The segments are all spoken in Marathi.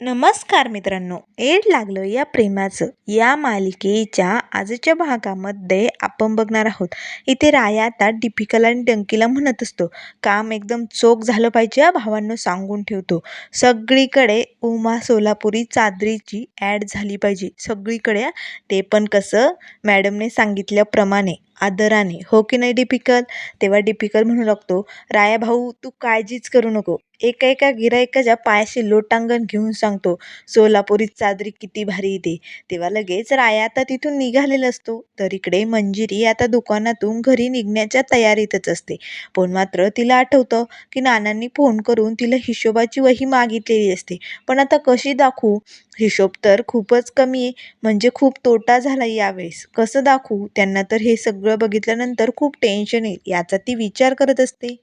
नमस्कार मित्रांनो. एड लागलं या प्रेमाचं. या मालिकेच्या आजच्या भागामध्ये आपण बघणार आहोत. इथे राया आता डिपिकल आणि डंकीला म्हणत असतो काम एकदम चोख झालं पाहिजे या भावांनो सांगून ठेवतो. सगळीकडे उमा सोलापुरी चादरीची ॲड झाली पाहिजे. सगळीकडे ते पण कसं मॅडमने सांगितल्याप्रमाणे आदराने. हो की नाही डिपिकल तेव्हा डिपिकल म्हणू लागतो राया भाऊ तू काळजीच करू नको. एका एका गिरायकाच्या पायाशी लोटांगण घेऊन सांगतो सोलापुरी चादरी किती भारी येते. तेव्हा लगेच राया आता तिथून निघालेला असतो. तर इकडे मंजिरी आता दुकानातून घरी निघण्याच्या तयारीतच असते. पण मात्र तिला आठवतं की नानांनी फोन करून तिला हिशोबाची वही मागितलेली असते. पण आता कशी दाखवू? हिशोब तर खूपच कमी आहे. म्हणजे खूप तोटा झाला यावेळेस. कसं दाखवू? त्यांना तर हे सगळं बघितल्यानंतर खूप टेन्शन येईल. याचा ती विचार करत असते.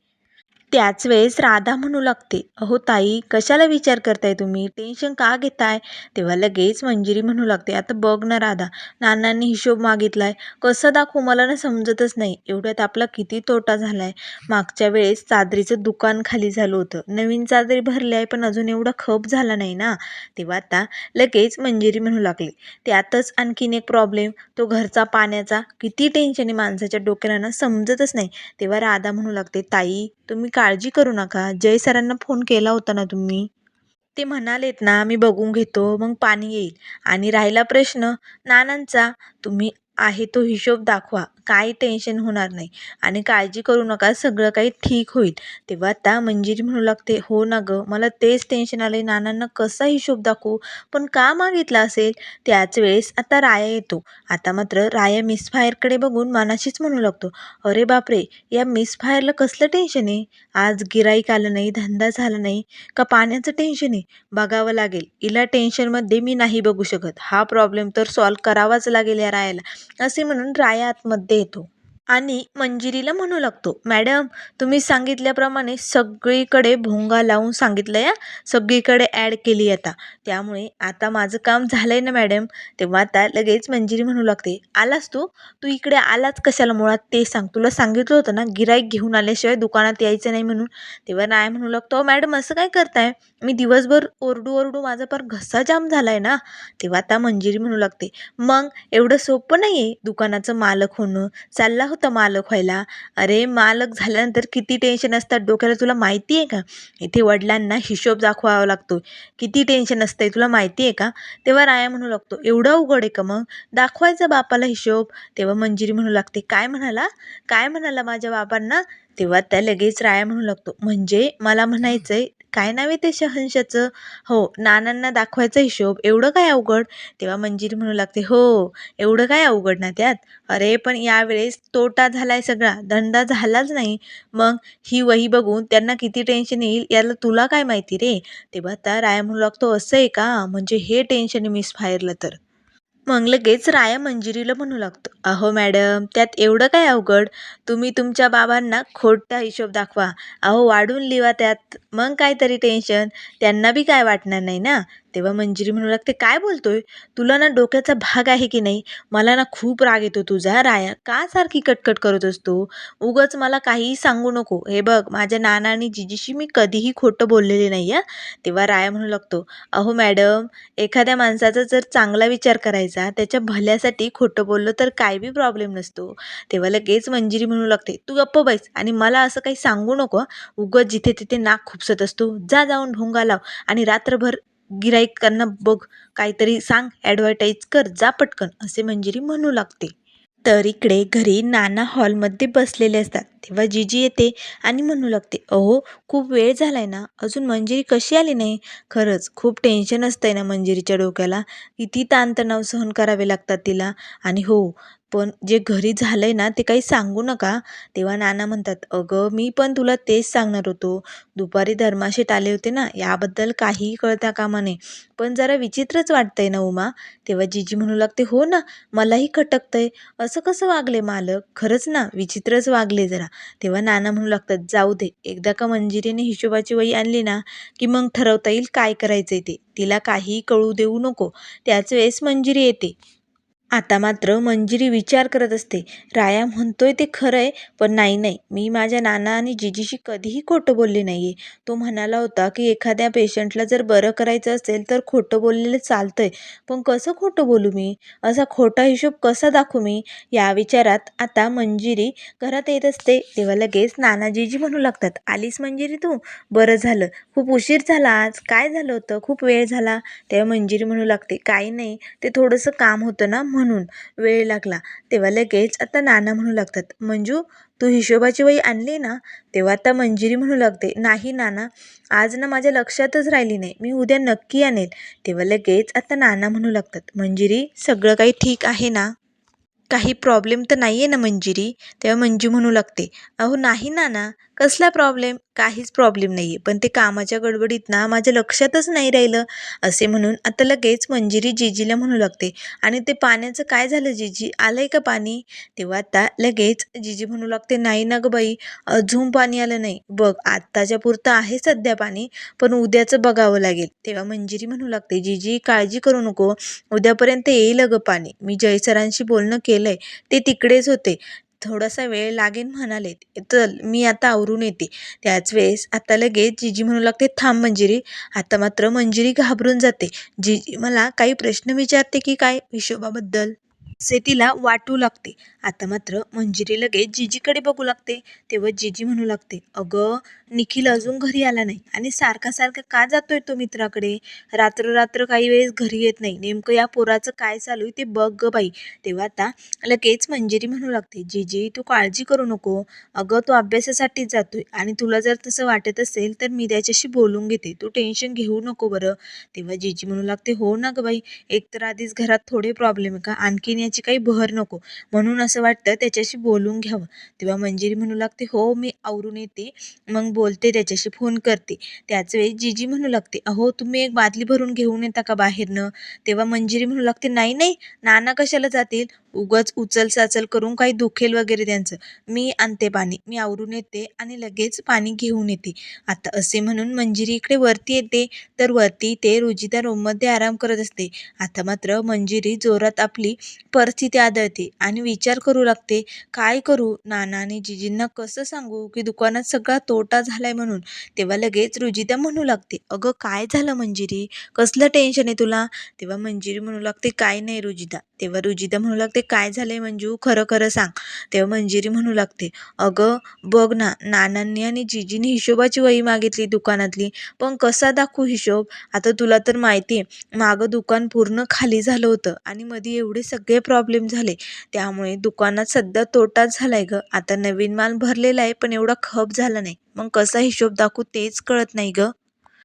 त्याच वेळेस राधा म्हणू लागते अहो ताई कशाला विचार करताय तुम्ही? टेन्शन का घेताय? तेव्हा लगेच मंजिरी म्हणू लागते आता बघ ना राधा नानांनी हिशोब मागितलाय. कसं दाखवू मला ना समजतच नाही. एवढ्यात आपला किती तोटा झालाय. मागच्या वेळेस चादरीचं दुकान खाली झालं होतं. नवीन चादरी भरली आहे पण अजून एवढा खप झाला नाही ना. तेव्हा आता लगेच मंजिरी म्हणू लागली त्यातच आणखीन एक प्रॉब्लेम तो घरचा पाण्याचा. किती टेन्शन आहे माणसाच्या डोक्याला ना समजतच नाही. तेव्हा राधा म्हणू लागते ताई तुम्ही काळजी करू नका. जय सरांना फोन केला होता ना तुम्ही? ते म्हणालेत ना मी बघून घेतो मग पाणी येईल. आणि राहिला प्रश्न नानांचा तुम्ही आहे तो हिशोब दाखवा. काही टेन्शन होणार नाही. आणि काळजी करू नका सगळं काही ठीक होईल. तेव्हा आता मंजिरी म्हणू लागते हो ना गं मला तेच टेन्शन आलं आहे नानांना कसा हिशोब दाखवू? पण का मागितला असेल? त्याच वेळेस आता राया येतो. आता मात्र राया मिसफायरकडे बघून मनाशीच म्हणू लागतो अरे बापरे या मिसफायरला कसलं टेन्शन आहे? आज गिराईक आलं नाही धंदा झाला नाही का पाण्याचं टेन्शन आहे? बघावं लागेल. हिला टेन्शनमध्ये मी नाही बघू शकत. हा प्रॉब्लेम तर सॉल्व करावाच लागेल या रायाला. असे म्हणून राया आतमध्ये येतो. आणि मंजिरीला म्हणू लागतो मॅडम तुम्ही सांगितल्याप्रमाणे सगळीकडे भोंगा लावून सांगितलं या सगळीकडे ॲड केली आता. त्यामुळे आता माझं काम झालं आहे ना मॅडम. तेव्हा आता लगेच मंजिरी म्हणू लागते आलास तू? तू इकडे आलाच कशाला मुळात? ते सांग. तुला सांगितलं होतं ना गिराईक घेऊन आल्याशिवाय दुकानात यायचं नाही म्हणून. तेव्हा नाही म्हणू लागतो मॅडम असं काय करताय? मी दिवसभर ओरडू ओरडू माझा पर घसा जाम झाला आहे ना. तेव्हा आता मंजिरी म्हणू लागते मग एवढं सोपं नाही आहे दुकानाचं मालक होणं? चालला होतं मालक व्हायला. अरे मालक झाल्यानंतर किती टेन्शन असतात डोक्याला तुला माहिती आहे का? इथे वडिलांना हिशोब दाखवावा लागतो. किती टेन्शन असतं आहे तुला माहिती आहे का? तेव्हा राया म्हणू लागतो एवढं अवघड आहे का मग? दाखवायचा बापाला हिशोब. तेव्हा मंजिरी म्हणू लागते काय म्हणाला? काय म्हणाला माझ्या बाबांना? तेव्हा त्या लगेच राया म्हणू लागतो म्हणजे मला म्हणायचं आहे काय नाव आहे ते शहंशाचं? हो नानांना दाखवायचा हिशोब एवढं काय अवघड? तेव्हा मंजिरी म्हणू लागते हो एवढं काय अवघड ना त्यात? अरे पण यावेळेस तोटा झालाय सगळा धंदा झालाच नाही. मग ही वही बघून त्यांना किती टेन्शन येईल याला तुला काय माहिती रे? तेव्हा त्या राया म्हणू लागतो असं आहे का? म्हणजे हे टेन्शन मिस फायरलं तर. मग लगेच राया मंजिरीला म्हणू लागतो अहो मॅडम त्यात एवढं काय अवघड? तुम्ही तुमच्या बाबांना खोटा हिशोब दाखवा. अहो वाढून लिवा त्यात. मग काहीतरी टेन्शन त्यांना बी काय वाटणार नाही ना? तेव्हा मंजिरी म्हणू लागते काय बोलतोय? तुला ना डोक्याचा भाग आहे की नाही? मला ना खूप राग येतो तुझा राया. का सारखी कटकट करत असतो? उगच मला काहीही सांगू नको. हे बघ माझ्या नाना आणि जिजीशी मी कधीही खोटं बोललेले नाही आहे तेव्हा राया म्हणू लागतो अहो मॅडम एखाद्या माणसाचा जर चांगला विचार करायचा त्याच्या भल्यासाठी खोटं बोललं तर काय बी प्रॉब्लेम नसतो. तेव्हा लगेच मंजिरी म्हणू लागते तू गप्प बैस आणि मला असं काही सांगू नको. उगत जिथे तिथे नाक खुपसत असतो. जा जाऊन ढोंगा लाव आणि रात्रभर गिराईकांना बघ. काहीतरी सांग ॲडव्हर्टाईज कर जा पटकन असे मंजिरी म्हणू लागते. तर इकडे घरी नाना हॉलमध्ये बसलेले असतात. तेव्हा जीजी येते आणि म्हणू लागते अहो खूप वेळ झाला आहे ना? अजून मंजिरी कशी आली नाही? खरंच खूप टेन्शन असतं आहे ना मंजिरीच्या डोक्याला. किती ताणतणाव सहन करावे लागतात तिला. आणि हो पण जे घरी झालं आहे ना ते काही सांगू नका. तेव्हा नाना म्हणतात अगं मी पण तुला तेच सांगणार होतो. दुपारी धर्माशेट आले होते ना याबद्दल काहीही कळता कामा नये. पण जरा विचित्रच वाटतंय ना उमा? तेव्हा जिजी म्हणू लागते हो ना मलाही खटकतंय. असं कसं वागले मालक? खरंच ना विचित्रच वागले जरा. तेव्हा नाना म्हणू लागतात जाऊ दे. एकदा का मंजिरीने हिशोबाची वही आणली ना की मग ठरवता येईल काय करायचंय ते. तिला काहीही कळू देऊ नको. त्याच वेळेस मंजिरी येते. आता मात्र मंजिरी विचार करत असते. राया म्हणतोय ते खरं आहे पण नाही नाही. मी माझ्या नाना आणि जिजीशी कधीही खोटं बोलले नाही आहे तो म्हणाला होता की एखाद्या पेशंटला जर बरं करायचं असेल तर खोटं बोललेलं चालतं आहे पण कसं खोटं बोलू मी? असा खोटा हिशोब कसा दाखवू मी? या विचारात आता मंजिरी घरात येत असते. तेव्हा लगेच नाना जिजी म्हणू लागतात आलीस मंजिरी तू? बरं झालं. खूप उशीर झाला आज. काय झालं होतं? खूप वेळ झाला. तेव्हा मंजिरी म्हणू लागते काही नाही. ते थोडंसं काम होतं ना म्हणून वेळ लागला. तेव्हा लगेच आता नाना म्हणू लागतात मंजू तू हिशोबाची वही आणली ना? तेव्हा आता मंजिरी म्हणू लागते नाही नाना आज ना माझ्या लक्षातच राहिली नाही मी उद्या नक्की आणेल. तेव्हा लगेच आता नाना म्हणू लागतात मंजिरी सगळं काही ठीक आहे ना? काही प्रॉब्लेम तर नाही आहे ना मंजिरी? तेव्हा मंजू म्हणू लागते अहो नाही नाना कसला प्रॉब्लेम काहीच प्रॉब्लेम नाही आहे पण ते कामाच्या गडबडीत ना माझ्या लक्षातच नाही राहिलं. असे म्हणून आता लगेच मंजिरी जिजीला म्हणू लागते. आणि ते पाण्याचं काय झालं जीजी? आलं आहे का पाणी? तेव्हा आता लगेच जिजी म्हणू लागते नाही ना गं बाई अजून पाणी आलं नाही. बघ आत्ताच्या पुरतं आहे सध्या पाणी पण उद्याचं बघावं लागेल. तेव्हा मंजिरी म्हणू लागते जिजी काळजी करू नको. उद्यापर्यंत येईल अगं पाणी. मी जयसरांशी बोलणं केलं आहे ते तिकडेच होते. थोडासा वेळ लागेल म्हणाले. चल मी आता आवरून येते. त्याच वेळेस आता लगेच जिजी म्हणू लागते थांब मंजिरी आता मात्र मंजिरी घाबरून जाते. जिजी मला काही प्रश्न विचारते की काय? हिशोबाबद्दल. असे तिला वाटू लागते. आता मात्र मंजिरी लगेच जिजीकडे बघू लागते. तेव्हा जिजी म्हणू लागते अगं निखिल अजून घरी आला नाही आणि सारखा सारखा का जातोय तो मित्राकडे? रात्र रात्र काही वेळेस घरी येत नाही. नेमकं या पोराचं काय चालू आहे ते बघ गं बाई. तेव्हा आता लगेच मंजिरी म्हणू लागते जिजी तू काळजी करू नको. अगं तो अभ्यासासाठीच जातोय आणि तुला जर तसं वाटत असेल तर मी त्याच्याशी बोलून घेते. तू टेन्शन घेऊ नको बरं. तेव्हा जिजी म्हणू लागते हो ना ग बाई. एकतर आधीच घरात थोडे प्रॉब्लेम आहे का? आणखीन याची काही बहर नको. म्हणून असं वाटतं त्याच्याशी बोलून घ्यावं. तेव्हा मंजिरी म्हणू लागते हो मी आवरून येते. मग बोलते त्याच्याशी फोन करते. त्याच वेळी जीजी म्हणू लागते अहो तुम्ही एक बादली भरून घेऊन येता का बाहेरनं? तेव्हा मंजिरी म्हणू लागते नाही नाही नाना कशाला जातील? उगाच उचल साचल करून काही दुखेल वगैरे त्यांचं. मी आणते पाणी मी आवरून येते आणि लगेच पाणी घेऊन येते. आता असे म्हणून मंजिरी इकडे वरती येते. तर वरती ते रुजिता रूममध्ये आराम करत असते. आता मात्र मंजिरी जोरात आपली परिस्थिती आदळते आणि विचार करू लागते काय करू? नाना आणि जिजींना कसं सांगू की दुकानात सगळा तोटा झालाय म्हणून? तेव्हा लगेच रुजिता म्हणू लागते अगं काय झालं मंजिरी? कसलं टेन्शन आहे तुला? तेव्हा मंजिरी म्हणू लागते काय नाही रुजिता. तेव्हा रुजिता म्हणू लागते काय झालंय मंजू? खरं खरं सांग. तेव्हा मंजिरी म्हणू लागते अगं बघ ना नानांनी आणि जिजीने हिशोबाची वही मागितली दुकानातली. पण कसा दाखवू हिशोब? आता तुला तर माहिती आहे मागं दुकान पूर्ण खाली झालं होतं आणि मध्ये एवढे सगळे प्रॉब्लेम झाले. त्यामुळे दुकानात सध्या तोटाच झालाय ग. आता नवीन माल भरलेला आहे पण एवढा खप झाला नाही. मग कसा हिशोब दाखवू तेच कळत नाही ग.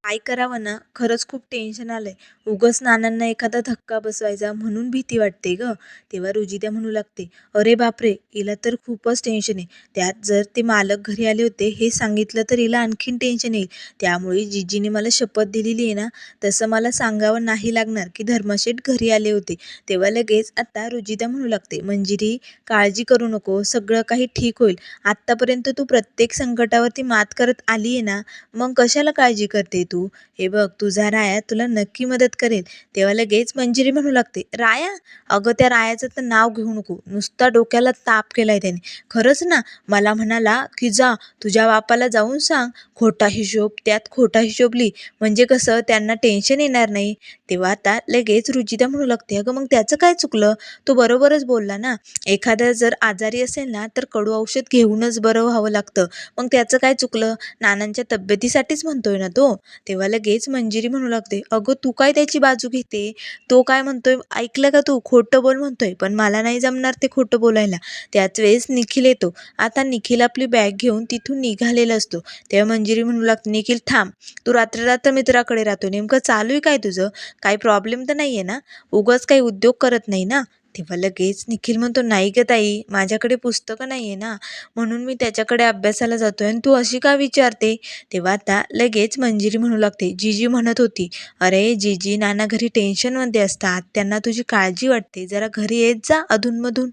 काय करावं ना? खरंच खूप टेन्शन आलं आहे उगंच नानांना एखादा धक्का बसवायचा म्हणून भीती वाटते ग. तेव्हा रुजिता म्हणू लागते अरे बापरे हिला तर खूपच टेन्शन आहे. त्यात जर ते मालक घरी आले होते हे सांगितलं तर हिला आणखीन टेन्शन येईल. त्यामुळे जिजीने मला शपथ दिलेली आहे ना तसं मला सांगावं नाही लागणार की धर्मशेठ घरी आले होते. तेव्हा लगेच आता रुजिता म्हणू लागते मंजिरी काळजी करू नको सगळं काही ठीक होईल. आत्तापर्यंत तू प्रत्येक संकटावरती मात करत आली आहे ना मग कशाला काळजी करते? तू. हे बघ तुझा राया तुला नक्की मदत करेल. तेव्हा लगेच मंजिरी म्हणू लागते राया अगं त्या रायाचं तर नाव घेऊ नको. नुसता डोक्याला ताप केलाय त्याने. खरंच ना मला म्हणाला की जा तुझ्या बापाला जाऊन सांग. खोटा हिशोब त्यात खोटा हिशोबली म्हणजे कसं त्यांना टेन्शन येणार नाही. तेव्हा आता लगेच रुजिता म्हणू लागते अगं मग त्याचं काय चुकलं? तो बरोबरच बोलला ना. एखादा जर आजारी असेल ना तर कडू औषध घेऊनच बरं व्हावं लागतं. मग त्याचं काय चुकलं? नानांच्या तब्येतीसाठीच म्हणतोय ना तो. तेव्हा लगेच मंजिरी म्हणू लागते. अगं तू काय त्याची बाजू घेते? तो काय म्हणतोय? ऐकलं का तू? खोटं बोल म्हणतोय. पण मला नाही जमणार ते खोटं बोलायला. त्याच वेळेस निखिल येतो. आता निखिल आपली बॅग घेऊन तिथून निघालेला असतो. तेव्हा मंजिरी म्हणू लागते निखिल थांब. तू रात्र रात्र मित्राकडे राहतो. नेमकं चालू आहे काय तुझं? काही प्रॉब्लेम तर नाही आहे ना? उगाच काही उद्योग करत नाही ना? तेव्हा लगेच निखिल म्हणतो नाही गं ताई माझ्याकडे पुस्तकं नाही आहे ना म्हणून मी त्याच्याकडे अभ्यासाला जातोय आणि तू अशी का विचारते? तेव्हा आता लगेच मंजिरी म्हणू लागते. जीजी म्हणत होती अरे जीजी नाना घरी टेन्शनमध्ये असतात त्यांना तुझी काळजी वाटते जरा घरी येत जा अधूनमधून.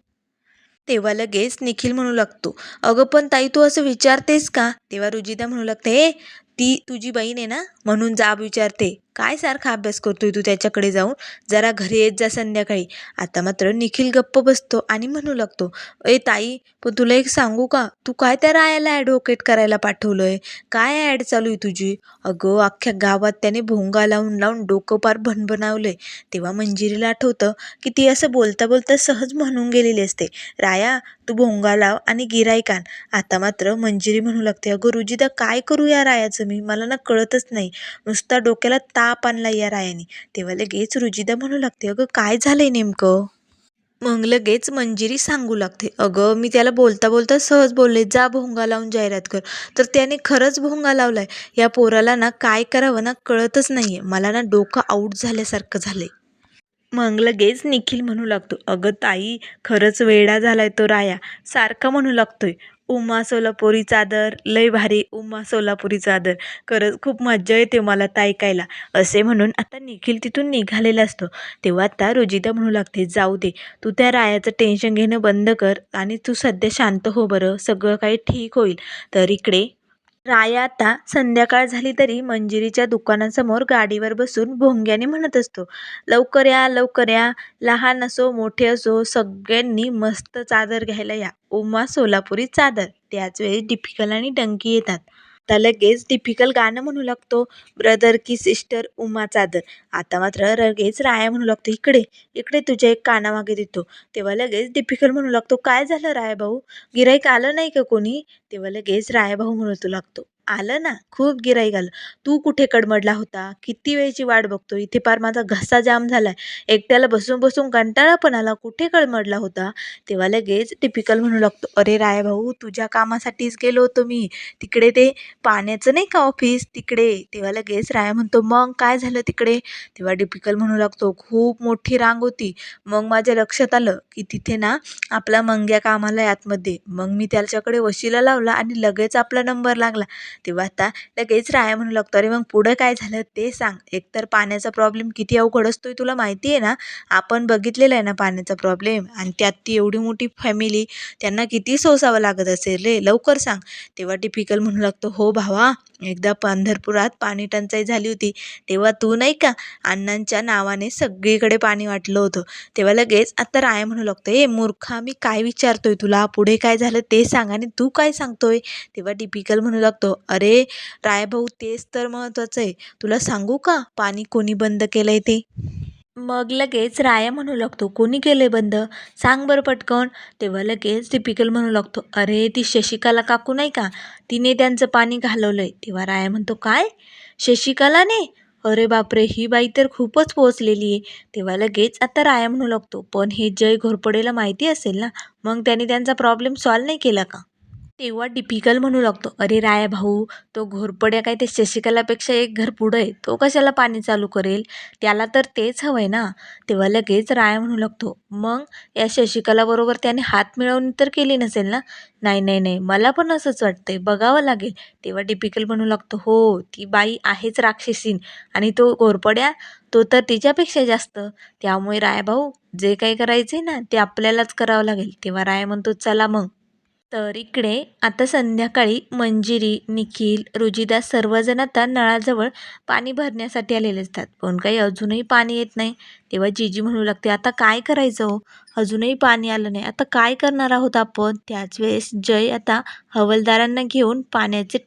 तेव्हा लगेच निखिल म्हणू लागतो अगं पण ताई तू असं विचारतेस का? तेव्हा रुजिता म्हणू लागते ए ती तुझी बहीण आहे ना म्हणून जाब विचारते. काय सारखा अभ्यास करतोय तू त्याच्याकडे जाऊन? जरा घरी येत जा संध्याकाळी. आता मात्र निखिल गप्प बसतो आणि म्हणू लागतो ए ताई पण तुला एक सांगू का? तू काय त्या रायाला ॲडव्होकेट करायला पाठवलंय? काय ॲड चालू आहे तुझी? अगं अख्ख्या गावात त्याने भोंगा लावून लावून डोकं पार भनभनावलंय. तेव्हा मंजिरीला आठवतं की ती असं बोलता बोलता सहज म्हणून गेलेली असते राया तू भोंगा लाव आणि गिरायकान आता मात्र मंजिरी म्हणू लागते अगं रुजिदा काय करू या रायाचं? मी मला ना कळतच नाही. नुसता डोक्याला ताप आपणला या रायाने. तेव्हा लगेच रुजिदा म्हणू लागते अगं काय झालंय नेमकं? मग लगेच मंजिरी सांगू लागते अगं मी त्याला बोलता बोलता सहज बोलले जा भोंगा लावून जाहिरात कर. तर त्याने खरंच भोंगा लावलाय. या पोराला ना काय करावं ना कळतच नाहीये. मला ना डोकं आऊट झाल्यासारखं झालंय. मग लगेच निखिल म्हणू लागतो अगं ताई खरंच वेडा झालाय तो राया. सारखा म्हणू लागतोय. उमा सोलापुरी चादर लय भारी उमा सोलापुरी चादर. खरंच खूप मज्जा येते मला तर ऐकायला. असे म्हणून आता निखिल तिथून निघालेला असतो. तेव्हा आता रुजिता म्हणू लागते जाऊ दे तू त्या रायाचं टेन्शन घेणं बंद कर आणि तू सध्या शांत हो बरं सगळं काही ठीक होईल. तर इकडे राय आता संध्याकाळ झाली तरी मंजिरीच्या दुकानासमोर गाडीवर बसून भोंग्याने म्हणत असतो लवकर या लवकर या लहान असो मोठे असो सगळ्यांनी मस्त चादर घ्यायला या. उमा सोलापुरी चादर. त्याच वेळी डिफिकल आणि डंकी येतात. आता लगेच डिफिकल गाणं म्हणू लागतो. ब्रदर की सिस्टर उमा चादर. आता मात्र लगेच राया म्हणू लागतो इकडे इकडे तुझ्या एक कानामागे देतो. तेव्हा लगेच डिफिकल म्हणू लागतो काय झालं राया भाऊ गिराईक आलं नाही का कोणी? तेव्हा लगेच राया भाऊ म्हणू लागतो. आलं ना खूप गिराईक आलं. तू कुठे कडमडला होता? किती वेळची वाट बघतो इथे पार माझा घसा जाम झालाय. एकट्याला बसून बसून कंटाळा पण आला. कुठे कडमडला होता? तेव्हा लगेच टिपिकल म्हणू लागतो अरे राय भाऊ तुझ्या कामासाठीच गेलो होतो मी. तिकडे ते पाण्याचं नाही का ऑफिस तिकडे. तेव्हा लगेच राया म्हणतो मग काय झालं तिकडे? तेव्हा डिपिकल म्हणू लागतो खूप मोठी रांग होती. मग माझ्या लक्षात आलं की तिथे ना आपला मंग्या कामाला आहे आतमध्ये. मग मी त्याच्याकडे वशिला लावला आणि लगेच आपला नंबर लागला. तेव्हा आता लगेच राया म्हणू लागतो अरे मग पुढं काय झालं ते सांग. एकतर पाण्याचा प्रॉब्लेम किती अवघड असतो आहे तुला माहिती आहे ना? आपण बघितलेलं आहे ना पाण्याचा प्रॉब्लेम आणि त्यात ती एवढी मोठी फॅमिली त्यांना किती सोसावं लागत असेल रे? लवकर सांग. तेव्हा टिपिकल म्हणू लागतो हो भावा एकदा पंढरपुरात पाणी टंचाई झाली होती. तेव्हा तू नाही का अण्णांच्या नावाने सगळीकडे पाणी वाटलं होतं. तेव्हा लगेच आता राया म्हणू लागतो ए मूर्खा मी काय विचारतोय तुला? पुढे काय झालं ते सांग आणि तू काय सांगतोय? तेव्हा टिपिकल म्हणू लागतो अरे रायभाऊ तेच तर महत्त्वाचं आहे. तुला सांगू का पाणी कोणी बंद केलंय ते? मग लगेच राया म्हणू लागतो कोणी केले बंद? सांग बरं पटकन. तेव्हा लगेच टिपिकल म्हणू लागतो अरे ती शशिकाला काकू नाही का? तिने त्यांचं पाणी घालवलंय. तेव्हा राया म्हणतो काय? शशिकालाने? अरे बापरे ही बाई तर खूपच पोचलेली आहे. तेव्हा लगेच आता राया म्हणू लागतो पण हे जय घोरपडेला माहिती असेल ना? मग त्याने त्यांचा प्रॉब्लेम सॉल्व नाही केला का? तेव्हा डिपिकल म्हणू लागतो. अरे राया भाऊ तो घोरपड्या काय ते शशिकलापेक्षा एक घर पुढं आहे. तो कशाला पाणी चालू करेल? त्याला तर तेच हवं आहे ना. तेव्हा लगेच राया म्हणू लागतो मग या शशिकलाबरोबर त्याने हात मिळवणी तर केली नसेल ना? नाही नाही नाही. मला पण असंच वाटतंय. बघावं लागेल. तेव्हा डिपिकल म्हणू लागतो हो ती बाई आहेच राक्षसीन आणि तो घोरपड्या तो तर तिच्यापेक्षा जास्त. त्यामुळे राया भाऊ जे काही करायचे ना ते आपल्यालाच करावं लागेल. तेव्हा राया म्हणतो चला मग. तर इकडे आता संध्याकाळी मंजिरी निखिल रुजिदा सर्वजण आता नळाजवळ पाणी भरण्यासाठी आलेले असतात. पण काही अजूनही पाणी येत नाही. तेव्हा जीजी म्हणू लागते आता काय करायचं हो? अजूनही पाणी आलं नाही. आता काय करणार आहोत आपण? त्याच वेळेस जय आता हवलदारांना घेऊन पाण्याचे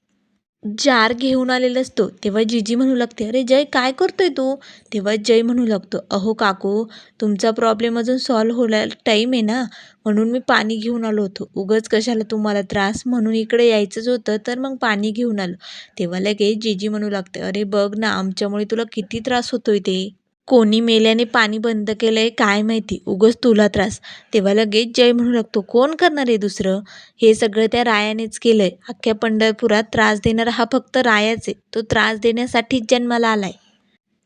जार घेऊन आलेला असतो. तेव्हा जीजी म्हणू लागते अरे जय काय करतोय तू? तेव्हा जय म्हणू लागतो अहो काकू तुमचा प्रॉब्लेम अजून सॉल्व्ह होण्याला टाईम आहे ना म्हणून मी पाणी घेऊन आलो होतो. उगच कशाला तुम्हाला त्रास? म्हणून इकडे यायचंच होतं तर मग पाणी घेऊन आलो. तेव्हा लगेच जीजी म्हणू लागते अरे बघ ना आमच्यामुळे तुला किती त्रास होतोय ते. कोणी मेल्याने पाणी बंद केलं आहे काय माहिती? उगच तुला त्रास. तेव्हा लगेच जय म्हणू लागतो कोण करणार आहे दुसरं? हे सगळं त्या रायानेच केलं आहे अख्ख्या पंढरपुरात त्रास देणारा हा फक्त रायाच आहे. तो त्रास देण्यासाठीच जन्माला आला आहे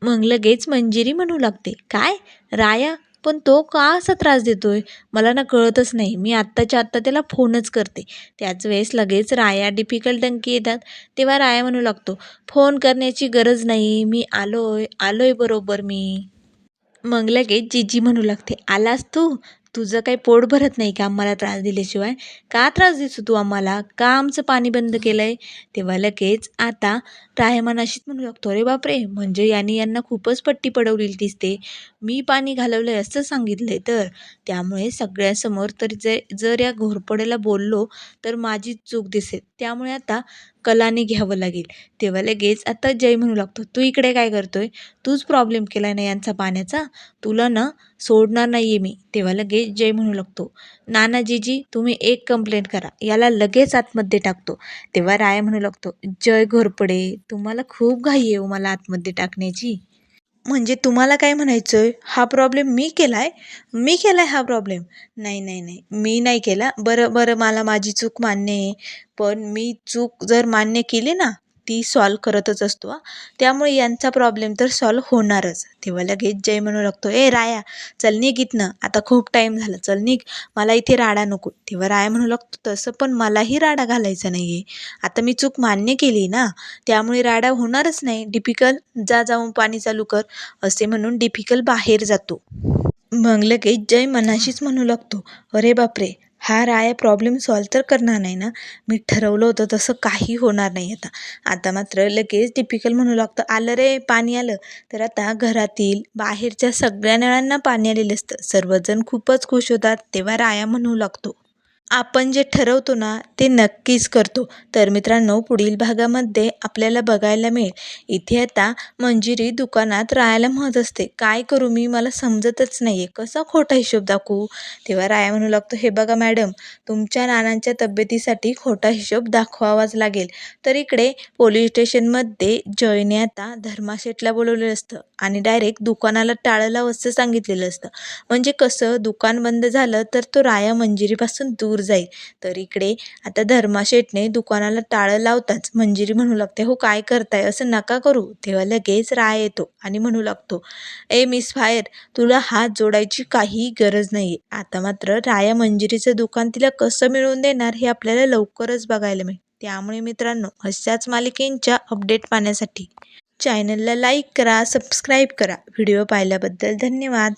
मग लगेच मंजिरी म्हणू लागते काय? राया? पण तो का असा त्रास देतो आहे मला ना कळतच नाही. मी आत्ताच्या आत्ता त्याला फोनच करते. त्याच वेळेस लगेच राया डिफिकल्ट डंकी येतात. तेव्हा राया म्हणू लागतो फोन करण्याची गरज नाही. मी आलोय आलोय बरोबर मी. मग लगेच जीजी म्हणू लागते आलास तू? तुझं काही पोट भरत नाही का आम्हाला त्रास दिल्याशिवाय? का त्रास देतो तू आम्हाला? का आमचं पाणी बंद केलं आहे तेव्हा लगेच आता राया अशीच म्हणू लागतो अरे बापरे! म्हणजे यांनी यांना खूपच पट्टी पडवलेली दिसते. मी पाणी घालवलं आहे असं सांगितलं आहे तर. त्यामुळे सगळ्यासमोर तर जे जर या घोरपडेला बोललो तर माझी चूक दिसेल. त्यामुळे आता कलाने घ्यावं लागेल. तेव्हा लगेच आता जय म्हणू लागतो तू इकडे काय करतोय? तूच प्रॉब्लेम केला ना यांचा पाण्याचा? तुला ना सोडणार नाही आहे मी. तेव्हा लगेच जय म्हणू लागतो. नानाजीजी तुम्ही एक कंप्लेंट करा. याला लगेच आतमध्ये टाकतो. तेव्हा राय म्हणू लागतो जय घोरपडे तुम्हाला खूप घाई आहे हो मला आतमध्ये टाकण्याची. म्हणजे तुम्हाला काय म्हणायचं आहे हा प्रॉब्लेम मी केला आहे मी केला आहे हा प्रॉब्लेम नाही नाही नाही. मी नाही केला. बरं बरं मला माझी चूक मान्य आहे. पण मी चूक जर मान्य केली ना ती सॉल्व करतच असतो त्यामुळे यांचा प्रॉब्लेम तर सॉल्व होणारच. तेव्हा लगेच जय म्हणू लागतो ए राया चल निघ इथनं. आता खूप टाईम झाला. चल निघ. मला इथे राडा नको. तेव्हा राया म्हणू लागतो तसं पण मलाही राडा घालायचा नाही आहे आता मी चूक मान्य केली ना त्यामुळे राडा होणारच नाही. डिफिकल जा जाऊन पाणी चालू कर असे म्हणून डिफिकल बाहेर जातो. मग लगेच जय मनाशीच म्हणू लागतो अरे बापरे हा राया प्रॉब्लेम सॉल्व तर करणार नाही ना. मी ठरवलं होतं तसं काही होणार नाही आता. आता मात्र लगेच टिपिकल म्हणू लागतं आलं रे पाणी आलं. तर आता घरातील बाहेरच्या सगळ्या नळांना पाणी आलेलं असतं. सर्वजण खूपच खुश होतात तेव्हा राया म्हणू लागतो आपण जे ठरवतो ना ते नक्कीच करतो. तर मित्रांनो पुढील भागामध्ये आपल्याला बघायला मिळेल. इथे आता मंजिरी दुकानात राहायला म्हणत असते. काय करू मी? मला समजतच नाही आहे कसा खोटा हिशोब दाखवू? तेव्हा राया म्हणू लागतो हे बघा मॅडम तुमच्या नानांच्या तब्येतीसाठी खोटा हिशोब दाखवावाच लागेल. तर इकडे पोलीस स्टेशनमध्ये जयने आता धर्माशेठला बोलवलेलं असतं आणि डायरेक्ट दुकानाला टाळं लाव असं सांगितलेलं असतं. म्हणजे कसं? दुकान बंद झालं तर तो राया मंजिरीपासून दूर जाईल. तर इकडे आता धर्माशेठने दुकानाला टाळं लावताच मंजिरी म्हणू लागते हो काय करताय? असं नका करू. तेव्हा लगेच राय येतो आणि म्हणू लागतो ए मिस फायर तुला हात जोडायची काही गरज नाही आता मात्र राया मंजिरीचं दुकान तिला कसं मिळवून देणार हे आपल्याला लवकरच बघायला मिळेल. त्यामुळे मित्रांनो अशाच मालिकेंच्या अपडेट पाहण्यासाठी चॅनलला लाईक करा सबस्क्राईब करा. व्हिडिओ पाहिल्याबद्दल धन्यवाद.